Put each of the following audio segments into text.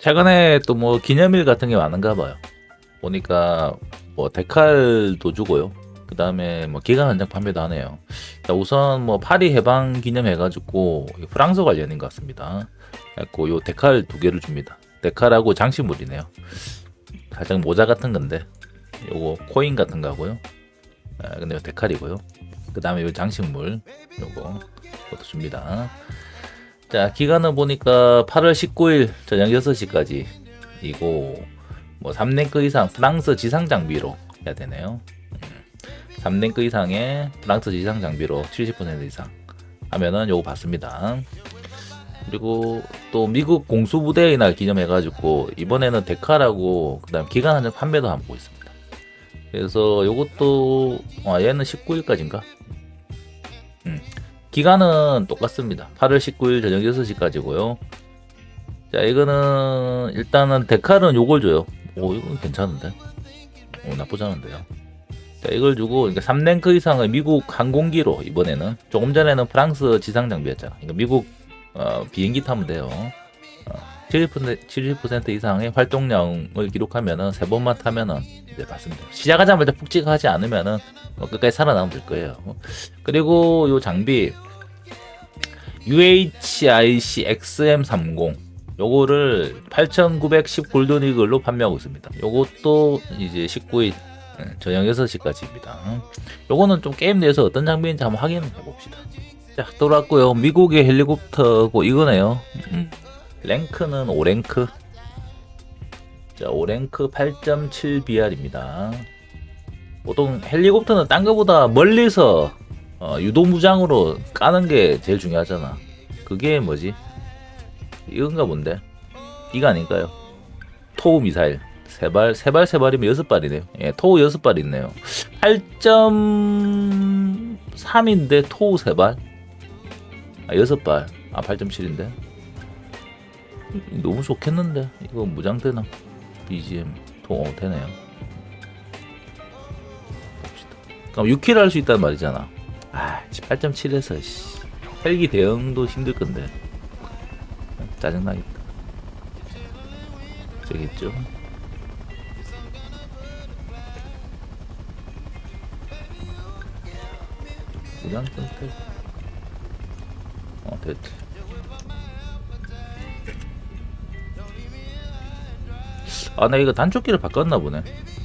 최근에 또 뭐 기념일 같은 게 많은가 봐요. 보니까 뭐 데칼도 주고요. 그 다음에 뭐 기간 한정 판매도 하네요. 자, 우선 뭐 파리 해방 기념해가지고 이 프랑스 관련인 것 같습니다. 그래갖고 요 데칼 두 개를 줍니다. 데칼하고 장식물이네요. 살짝 모자 같은 건데 요거 코인 같은 거고요. 아, 근데 요 데칼이고요. 그 다음에 요 장식물 요거 그것도 줍니다. 자 기간은 보니까 8월 19일 저녁 6시까지 이고 뭐 3랭크 이상 프랑스 지상 장비로 해야 되네요. 음, 3랭크 이상의 프랑스 지상 장비로 70% 이상 하면은 요거 받습니다. 그리고 또 미국 공수부대의 날 기념해가지고 이번에는 데카라고 그다음 기간 한정 판매도 하고 있습니다. 그래서 요것도 아 얘는 19일까지인가? 음. 기간은 똑같습니다. 8월 19일 저녁 6시까지고요. 자, 이거는 일단은 데칼은 요걸 줘요. 오, 이건 괜찮은데. 오, 나쁘지 않은데요. 자, 이걸 주고 그러니까 3랭크 이상의 미국 항공기로 이번에는 조금 전에는 프랑스 지상 장비였잖아. 그러니까 미국 어, 비행기 타면 돼요. 어, 70% 70% 이상의 활동량을 기록하면은 세 번만 타면은 이제 받습니다. 시작하자마자 푹찍하지 않으면은 뭐 끝까지 살아남으면 될 거예요. 그리고 요 장비 UHIC XM30 요거를 8,910 골든 이글로 판매하고 있습니다. 요것도 이제 19일 저녁 6시까지입니다. 요거는 좀 게임 내에서 어떤 장비인지 한번 확인해 봅시다. 자, 돌아왔고요. 미국의 헬리콥터고 이거네요. 음. 랭크는 5랭크. 자, 5랭크 8.7BR입니다. 보통 헬리콥터는 딴 거보다 멀리서 어, 유도무장으로 까는 게 제일 중요하잖아. 그게 뭐지? 이건가 본데? 이거 아닐까요? 토우 미사일. 세 발, 세 발, 세 발이면 여섯 발이네요. 예, 토우 여섯 발 있네요. 8.3인데 토우 세 발? 아, 여섯 발. 아, 8.7인데? 너무 좋겠는데? 이거 무장되나? BGM. 통, 어, 되네요. 봅시다. 그럼 6킬 할 수 있다는 말이잖아. 아, 8.7에서, 씨. 헬기 대응도 힘들 건데. 짜증나겠다. 있죠? 무장 선택. 어, 됐지. 아, 나 이거 단축키를 바꿨나 보네.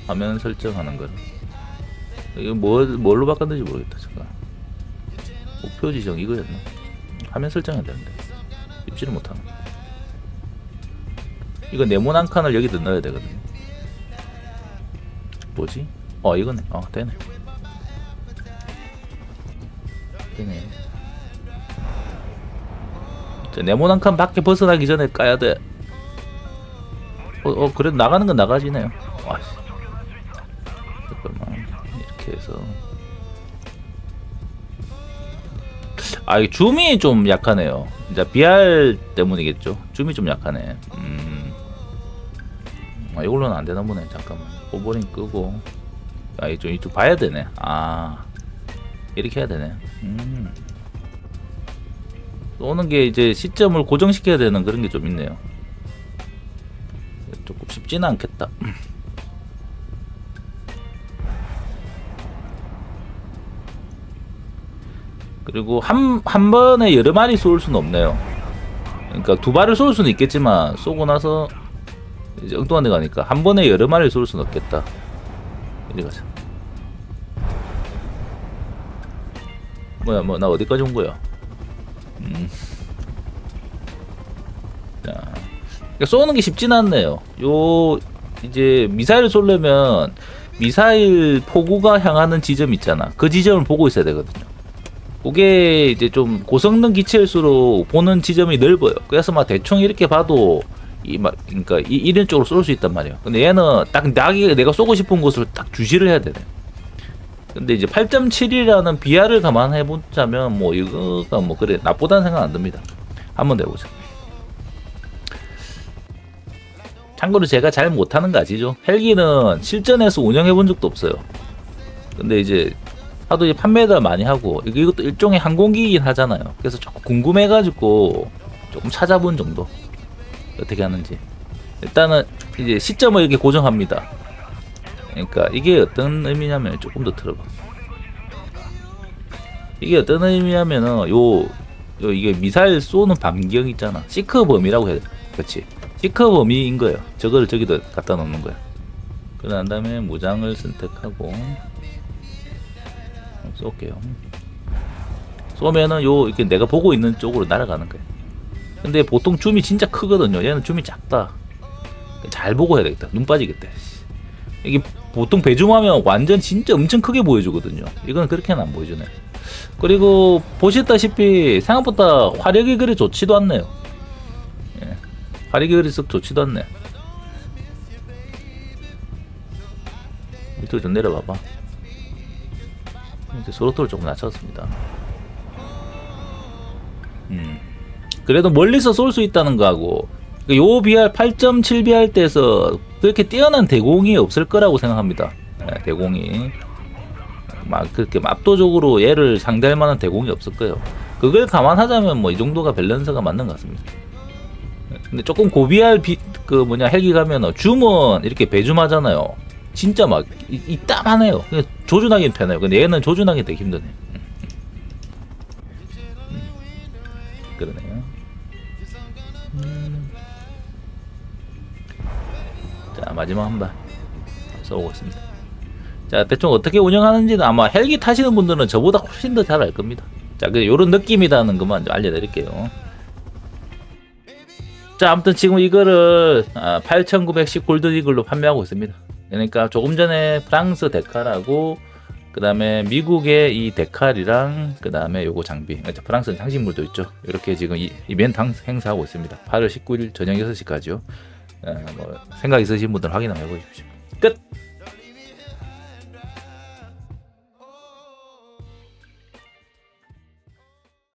화면 설정하는 거를. 이거 뭐, 뭘로 바꿨는지 모르겠다, 잠깐. 목표 지정 이거였나? 화면 설정해야 되는데. 입지를 못하네. 이거 네모난 한 칸을 여기다 넣어야 되거든요. 뭐지? 어, 이거네. 어, 되네. 되네. 자, 네모난 칸 밖에 벗어나기 전에 까야 돼. 어, 어 그래도 나가는 건 나가지네요. 와, 씨. 잠깐만. 이렇게 해서. 아, 이 줌이 좀 약하네요. 이제 BR 때문이겠죠. 줌이 좀 약하네. 음. 아, 이걸로는 안 되나 보네. 잠깐만. 오버링 끄고. 아, 이쪽, 이쪽 봐야 되네. 아. 이렇게 해야 되네. 음. 오는 게 이제 시점을 고정시켜야 되는 그런 게 좀 있네요. 쉽지는 않겠다. 그리고 한, 한 번에 여러 마리 쏠 수는 없네요. 그러니까 두 발을 쏠 수는 있겠지만 쏘고 나서 이제 엉뚱한 데 가니까 한 번에 여러 마리를 쏠 수는 없겠다. 이리 가자. 뭐야, 뭐, 나 어디까지 온 거야? 음. 자. 그러니까 쏘는 게 쉽진 않네요. 요, 이제 미사일을 쏘려면 미사일 포구가 향하는 지점 있잖아. 그 지점을 보고 있어야 되거든요. 그게 이제 좀 고성능 기체일수록 보는 지점이 넓어요. 그래서 막 대충 이렇게 봐도 이막 그러니까 이, 이런 쪽으로 쏠 수 있단 말이에요. 근데 얘는 딱 나기 내가 쏘고 싶은 곳을 딱 주시를 해야 되네. 근데 이제 8.7이라는 비하를 감안해 보자면 뭐 이거가 뭐 그래 나쁘다는 생각 안 듭니다. 한번 내보자. 참고로 제가 잘 못하는 거 아시죠? 헬기는 실전에서 운영해 본 적도 없어요. 근데 이제 하도 이제 판매도 많이 하고 이것도 일종의 항공기이긴 하잖아요. 그래서 조금 궁금해가지고 조금 찾아본 정도 어떻게 하는지. 일단은 이제 시점을 이렇게 고정합니다. 그러니까 이게 어떤 의미냐면 조금 더 들어봐. 이게 어떤 의미냐면은 요, 요 이게 미사일 쏘는 반경 있잖아. 시크 범위라고 해야 돼. 그렇지. 시크 범위인 거예요. 저거를 저기다 갖다 놓는 거야. 그런 다음에 무장을 선택하고 쏠게요. 쏘면은 요 이렇게 내가 보고 있는 쪽으로 날아가는 거야. 근데 보통 줌이 진짜 크거든요. 얘는 줌이 작다. 잘 보고 해야 되겠다. 눈 빠지겠다. 씨. 이게 보통 배줌하면 완전 진짜 엄청 크게 보여주거든요. 이건 그렇게는 안 보여주네. 그리고 보셨다시피 생각보다 화력이 그리 좋지도 않네요. 그리 썩 좋지도 않네. 밑으로 좀 내려봐봐. 이제 소로토를 조금 낮췄습니다. 음. 그래도 멀리서 쏠 수 있다는 거하고 그요 BR 8.7BR 때에서 그렇게 뛰어난 대공이 없을 거라고 생각합니다. 예, 대공이 막 그렇게 압도적으로 얘를 상대할 만한 대공이 없을 거예요. 그걸 감안하자면 뭐 이 정도가 밸런스가 맞는 것 같습니다. 예, 근데 조금 고비할 비, 그 뭐냐 헬기 가면 줌은 이렇게 배줌하잖아요. 진짜 막 이- 이따만해요. 그냥 조준하기 편해요. 근데 얘는 조준하기 되게 힘드네. 음, 음. 그러네요. 음. 자 마지막 한 발 써보고 있습니다. 자 대충 어떻게 운영하는지는 아마 헬기 타시는 분들은 저보다 훨씬 더 잘 알 겁니다. 자 그 요런 느낌이라는 것만 좀 알려드릴게요. 자 아무튼 지금 이거를 아, 8,910 골드 이글로 판매하고 있습니다. 그러니까 조금 전에 프랑스 데칼하고 그 다음에 미국의 이 데칼이랑 그 다음에 요거 장비. 그러니까 프랑스는 장식물도 있죠. 이렇게 지금 이, 이벤트 행- 행사하고 있습니다. 8월 19일 저녁 6시까지요. 뭐 생각 있으신 분들 확인 한번 해보십시오